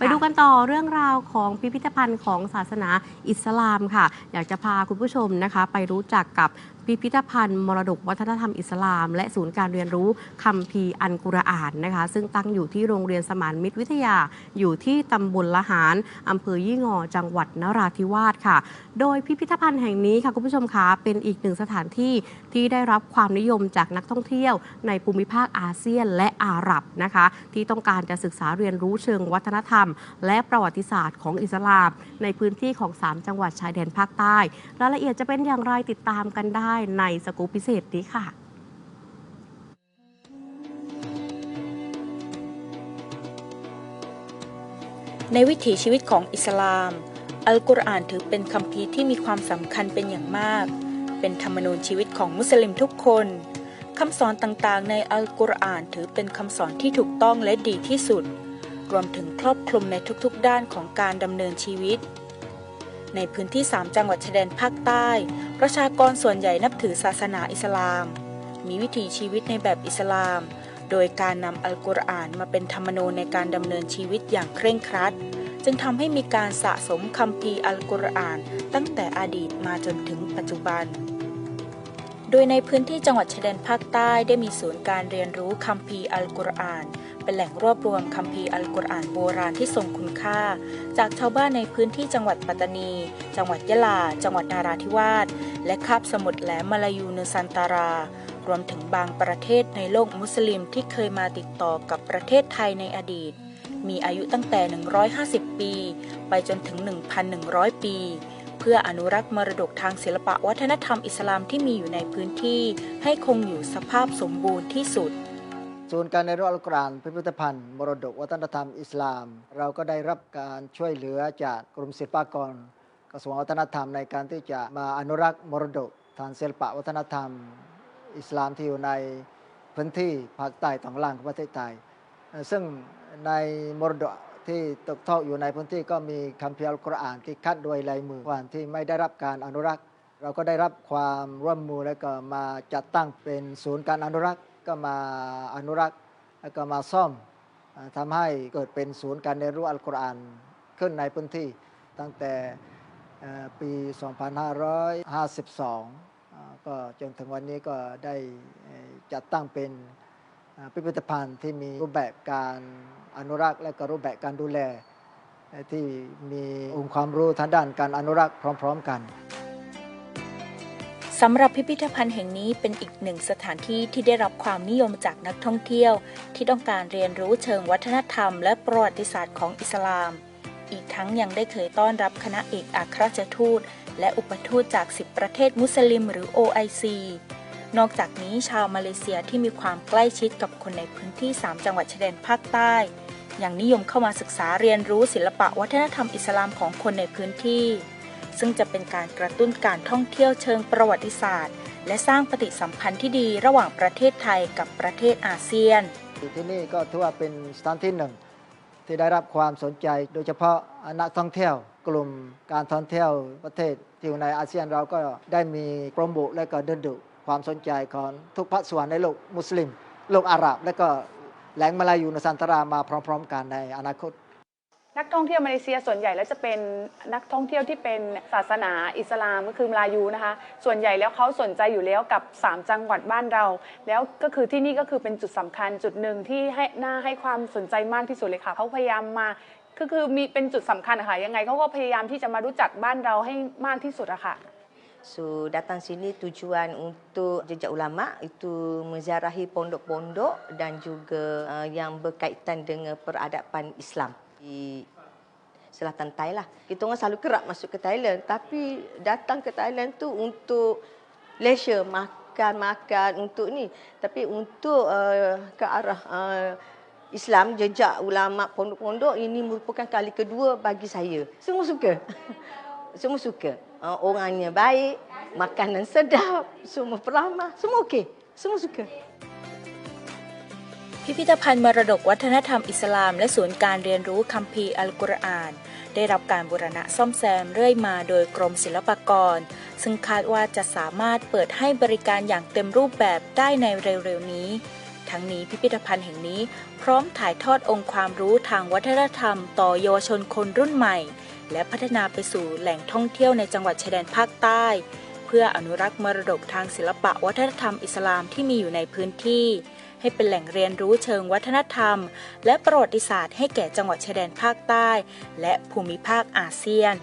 ไปดูกันต่อเรื่องราวของพิพิธภัณฑ์ของศาสนาอิสลามค่ะ อยากจะพาคุณผู้ชมนะคะ ไปรู้จักกับพิพิธภัณฑ์มรดกวัฒนธรรมอิสลาม และศูนย์การเรียนรู้คัมภีร์อันกุรอานนะคะซึ่งตั้งอยู่ที่โรงเรียนสมานมิตรวิทยา อยู่ที่ตำบลละหารอำเภอยี่งอจังหวัดนราธิวาสค่ะ โดยพิพิธภัณฑ์แห่งนี้ค่ะคุณผู้ชมคะเป็นอีกหนึ่งสถานที่ที่ได้รับความนิยมจากนักท่องเที่ยว ในภูมิภาคอาเซียนและอาหรับนะคะ ที่ต้องการจะศึกษาเรียนรู้เชิงวัฒนธรรม และประวัติศาสตร์ของอิสลาม ในพื้นที่ของ 3 จังหวัดชายแดนภาคใต้ รายละเอียดจะเป็นอย่างไรติดตามกันได้ในสกู๊ปพิเศษนี้ค่ะในวิถีชีวิตของอิสลาม อัลกุรอานถือเป็นคัมภีที่มีความสำคัญเป็นอย่างมาก เป็นธรรมนูญชีวิตของมุสลิมทุกคน คำสอนต่างๆ ในอัลกุรอานถือเป็นคำสอนที่ถูกต้องและดีที่สุด รวมถึงครอบคลุมในทุกๆ ด้านของการดำเนินชีวิต ในพื้นที่ 3 จังหวัดชายแดนภาคใต้ ประชากรส่วนใหญ่นับถือศาสนาอิสลาม มีวิถีชีวิตในแบบอิสลาม โดยการนำอัลกุรอานมาเป็นธรรมนูญในการดำเนินชีวิตอย่างเคร่งครัด จึงทำให้มีการสะสมคัมภีร์อัลกุรอาน ตั้งแต่อดีตมาจนถึงปัจจุบัน โดยในพื้นที่จังหวัดชายแดนภาคใต้ได้มีศูนย์การเรียนรู้คัมภีร์อัลกุรอาน เป็นแหล่งรวบรวมคัมภีร์อัลกุรอานโบราณที่ทรงคุณค่า จากชาวบ้านในพื้นที่จังหวัดปัตตานี จังหวัดยะลา จังหวัดนาราธิวาส และคาบสมุทรแหลมมาลายูเนซันตารา รวมถึงบางประเทศในโลกมุสลิมที่เคยมาติดต่อกับประเทศไทยในอดีต มีอายุตั้งแต่ 150 ปี ไปจนถึง 1,100 ปีเพื่ออนุรักษ์มรดกทางศิลปะวัฒนธรรมอิสลามที่มีอยู่ในพื้นที่ ให้คงอยู่สภาพสมบูรณ์ที่สุด ศูนย์การเรียนรู้อัลกุรอานพิพิธภัณฑ์มรดกวัฒนธรรมอิสลาม เราก็ได้รับการช่วยเหลือจากกรมศิลปากร กระทรวงวัฒนธรรมในการที่จะมาอนุรักษ์มรดกทางศิลปะวัฒนธรรม อิสลามที่อยู่ในพื้นที่ภาคใต้ตอนล่างของประเทศไทย ซึ่งในมรดกที่ตกทอดอยู่ในพื้นที่ก็มีคัมภีร์อัลกุรอานที่คัดโดยลายมือก่อนที่ไม่ได้รับการอนุรักษ์ เราก็ได้รับความร่วมมือแล้วก็มาจัดตั้งเป็นศูนย์การอนุรักษ์ ก็มาอนุรักษ์แล้วก็มาซ่อมเอ่อทำให้เกิดเป็นศูนย์การเรียนรู้อัลกุรอานขึ้นในพื้นที่ตั้งแต่ปี 2552 ก็จนถึงวันนี้ก็ได้จัดตั้งเป็นพิพิธภัณฑ์ที่มีรูปแบบการอนุรักษ์ และก็รูปแบบการดูแล ที่มีองค์ความรู้ทางด้านการอนุรักษ์พร้อม ๆ กัน สำหรับพิพิธภัณฑ์แห่งนี้เป็นอีกหนึ่งสถานที่ที่ได้รับความนิยมจากนักท่องเที่ยว ที่ต้องการเรียนรู้เชิงวัฒนธรรม และประวัติศาสตร์ของอิสลาม อีกทั้งยังได้เคยต้อนรับคณะเอกอัครราชทูต และอุปทูตจาก 10 ประเทศมุสลิมหรือ OIC นอกจากนี้ชาวมาเลเซียที่มีความใกล้ชิดกับคนในพื้นที่ 3 จังหวัดชายแดนภาคใต้ยังนิยมเข้ามาศึกษาเรียนรู้ศิลปะวัฒนธรรมอิสลามของคนในพื้นที่ ซึ่งจะเป็นการกระตุ้นการท่องเที่ยวเชิงประวัติศาสตร์ และสร้างปฏิสัมพันธ์ที่ดีระหว่างประเทศไทยกับประเทศอาเซียน ที่นี่ก็ถือว่าเป็นสถานที่หนึ่ง ที่ได้รับความสนใจ โดยเฉพาะนักท่องเที่ยว กลุ่มการท่องเที่ยวประเทศที่อยู่ในอาเซียนเราก็ได้มีโปรโมทและก็เดึงดูดความสนใจของทุกภาคส่วนในโลกมุสลิม โลกอาหรับ และก็แหล่งมาลายูนสันตรามาพร้อม ๆ กันในอนาคต นักท่องเที่ยวมาเลเซียส่วนใหญ่แล้วจะเป็นนักท่องเที่ยวที่เป็นศาสนาอิสลามก็คือมลายูนะคะ ส่วนใหญ่แล้วเขาสนใจอยู่แล้วกับ 3 จังหวัดบ้านเรา แล้วก็คือที่นี่ก็คือเป็นจุดสำคัญจุดหนึ่งที่ให้น่าให้ความสนใจมากที่สุดเลยค่ะเขาพยายามมาก็คือมีเป็นจุดสำคัญะค่ะยังไงเขาก็พยายามที่จะมารู้จักบ้านเราให้มากที่สุดอะค่ะ So datang sini tujuan untuk jejak ulama itu menziarahi pondok-pondok dan juga uh, yang berkaitan dengan peradaban Islam di selatan Thailand. Kita orang selalu kerap masuk ke Thailand tapi datang ke Thailand tu untuk leisure makan-makan untuk ni tapi untuk uh, ke arah uh, Islam jejak ulama pondok-pondok ini merupakan kali kedua bagi saya. Semua suka. semua suka. Uh, orangnya baik, makanan sedap, semua peramah, semua okey. Semua suka. พิพิธภัณฑ์มรดกวัฒนธรรมอิสลาม และศูนย์การเรียนรู้คัมภีร์อัลกุรอาน ได้รับการบูรณะซ่อมแซมเรื่อยมาโดยกรมศิลปากร ซึ่งคาดว่าจะสามารถเปิดให้บริการอย่างเต็มรูปแบบได้ในเร็วๆนี้ ทั้งนี้พิพิธภัณฑ์แห่งนี้ พร้อมถ่ายทอดองค์ความรู้ทางวัฒนธรรม ต่อเยาวชนคนรุ่นใหม่ และพัฒนาไปสู่แหล่งท่องเที่ยวในจังหวัดชายแดนภาคใต้ เพื่ออนุรักษ์มรดกทางศิลปะวัฒนธรรมอิสลามที่มีอยู่ในพื้นที่ ให้เป็นแหล่งเรียนรู้เชิงวัฒนธรรม และประวัติศาสตร์ให้แก่จังหวัดชายแดนภาคใต้ และภูมิภาคอาเซียน